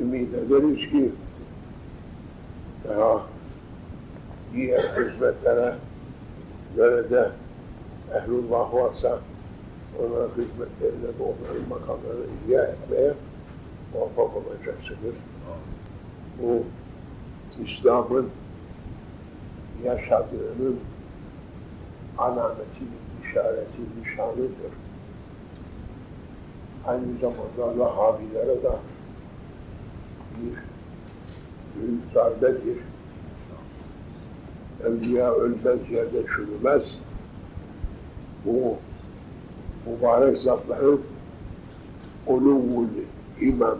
ümit ederiz ki daha diğer hizmetlere göre de ehlullah varsa ona hizmetlerine de onların makamlarını ihya etmeye muvaffak olacaksınız. Bu İslam'ın yaşadığının alameti, işareti, nişanıdır. Aynı zamanda Vahabilere de darbedir. Evliya ölmez yerde çürümez. Bu mübarek zatların uluvul himem,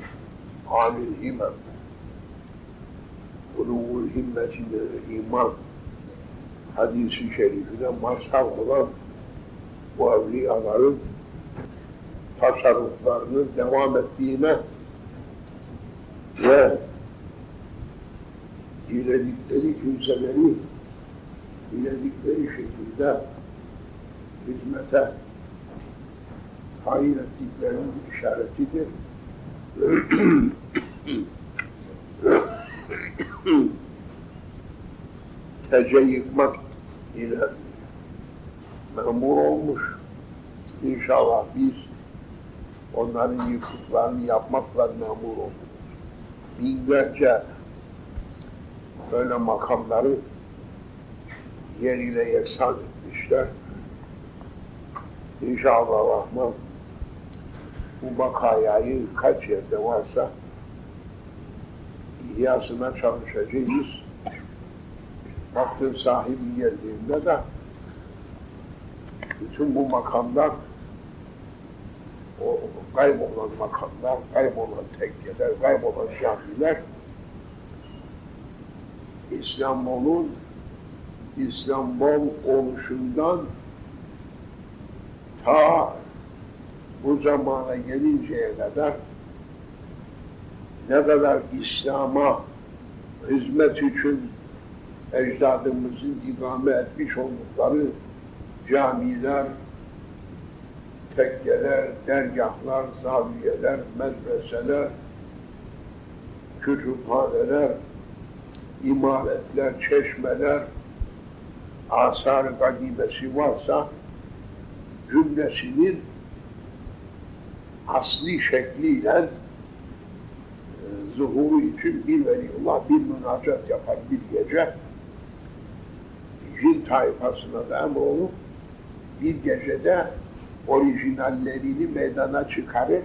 amil himem, uluvul himmetinde iman hadisi şerifine mazhar olan bu evliyaların tasarruflarının devam ettiğine ve diledikleri kimseleri diledikleri şekilde hizmete tayin ettiklerinin işaretidir. Tece yıkmak ile memur olmuş. İnşallah biz onların yıktıklarını yapmakla memur oluruz. Binlerce böyle makamları yeriyle yeksan etmişler. İnşallah Rahman bu bakayayı kaç yerde varsa ihyasına çalışacağız. Vaktin sahibi geldiğinde de bütün bu makamlar o kaybolan makamlar, kaybolan tekkeler, kaybolan camiler. İstanbul'un İstanbul oluşundan ta bu zamana gelinceye kadar ne kadar İslam'a hizmet için ecdadımızın ikame etmiş oldukları camiler, tekkeler, dergahlar, zaviyeler, medreseler, kütüphaneler, imaretler, çeşmeler, asar kadimesi varsa cümlesinin asli şekliyle e, zuhuru için bir veliullah bir münacat yapar bir gece cin tayfasına da emrolup bir gecede orijinallerini meydana çıkarır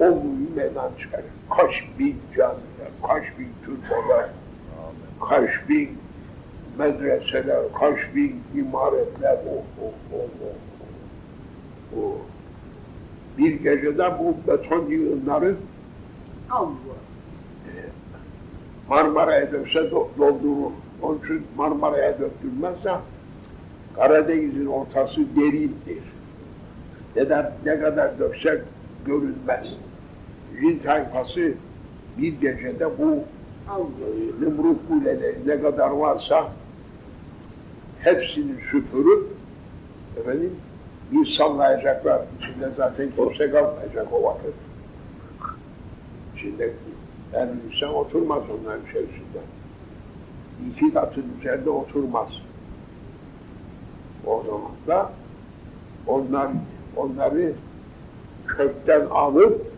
o muyu meydan çıkarır. Kaç bin camiler, kaç bin türbeler, kaç bin medreseler, kaç bin imaretler, o, o, o, o, o. Bir gecede bu beton yığınları Allah. Marmara'ya dökse do- doldurur. Onun için Marmara'ya döktürmezse Karadeniz'in ortası derindir. Ne, de, ne kadar döksek görünmez. Jin tayfası bir gecede bu Nemrut kuleleri ne kadar varsa hepsini süpürüp efendim bir sallayacaklar. İçinde zaten kimse kalmayacak o vakit. İçinde her insan oturmaz onların içerisinde. İki katın üzerinde oturmaz. O zaman da onlar, onları kökten alıp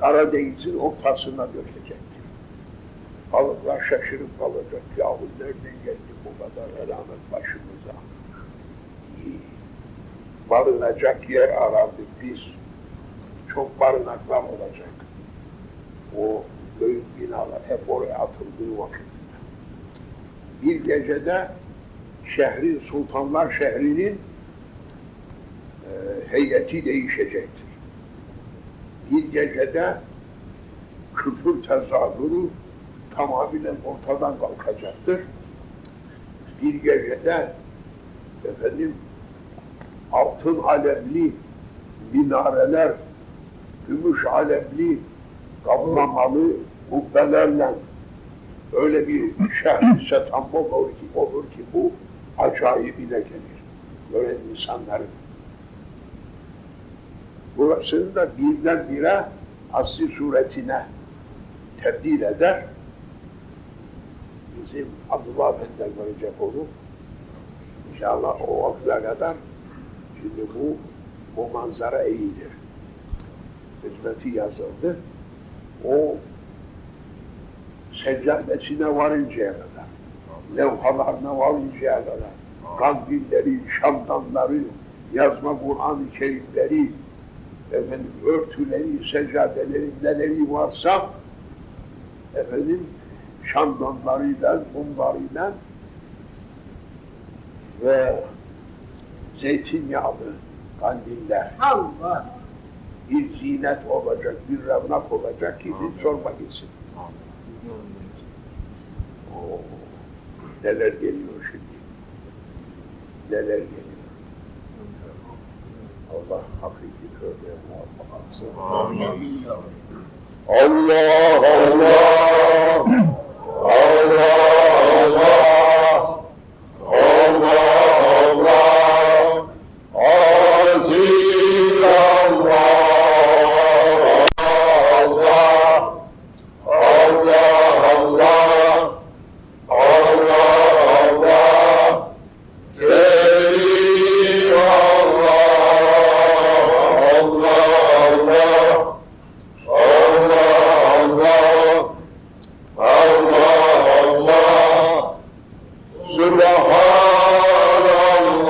Karadeniz'in ortasına dökecektir. Balıklar şaşırıp kalacak. Yahu nereden geldi bu kadar elamet başımıza? Barınacak yer arardık biz. Çok barınaklar olacak. O büyük binalar hep oraya atıldığı vakitinde. Bir gecede şehrin, sultanlar şehrinin heyeti değişecektir. Bir gecede küfür tezahürü tamamen ortadan kalkacaktır. Bir gecede efendim altın alemli minareler, gümüş alemli kaplamalı kubbelerle öyle bir şehri setambol olur ki, olur ki bu acayibine gelir. Böyle insanların. Burasını da birdenbire asli suretine tebdil eder. Bizim Abdullah Efendi'den görecek olur. İnşallah o vakte kadar şimdi bu bu manzara iyidir. Hizmeti yazıldı. O seccadesine varıncaya kadar, levhalarına varıncaya kadar, kandilleri, şamdanları, yazma Kur'an-ı Kerimleri, efendim örtüleri, seccadeleri, neleri varsa efendim şamdanlarıyla, mumlarıyla ve zeytinyağlı kandiller Allah. bir zinet olacak, bir revnak olacak ki hiç sorma gitsin. Oo, neler geliyor şimdi. Neler geliyor. Allah hakiki körlüğe muvaffak. Amin. Allah Allah Allah Allah Allah Allah Aziz Allah Allah Allah Allah Allah Allah Kerim Allah Allah Allah Allah Allah Allah Subhanallah Allah Allah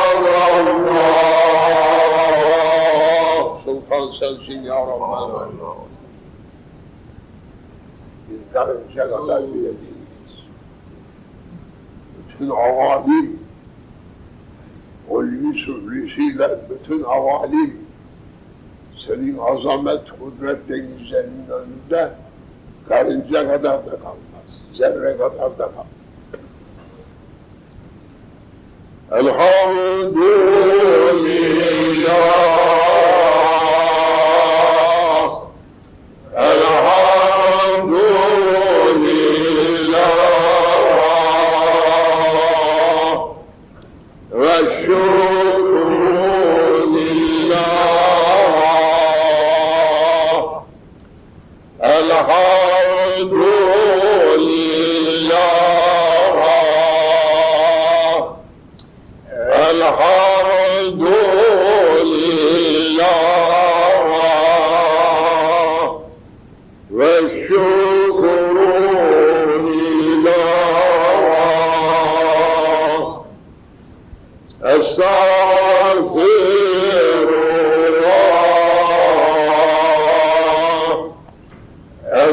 Allah Allah Subhanallah Sultan sensin ya Rabbi Biz karınca kadar bile değiliz. Bütün avalim, ulvi sürrisiyle bütün avalim, senin azamet, kudret denizlerinin önünde karınca kadar da kalmaz, zerre kadar da kalmaz. Elhamdülillah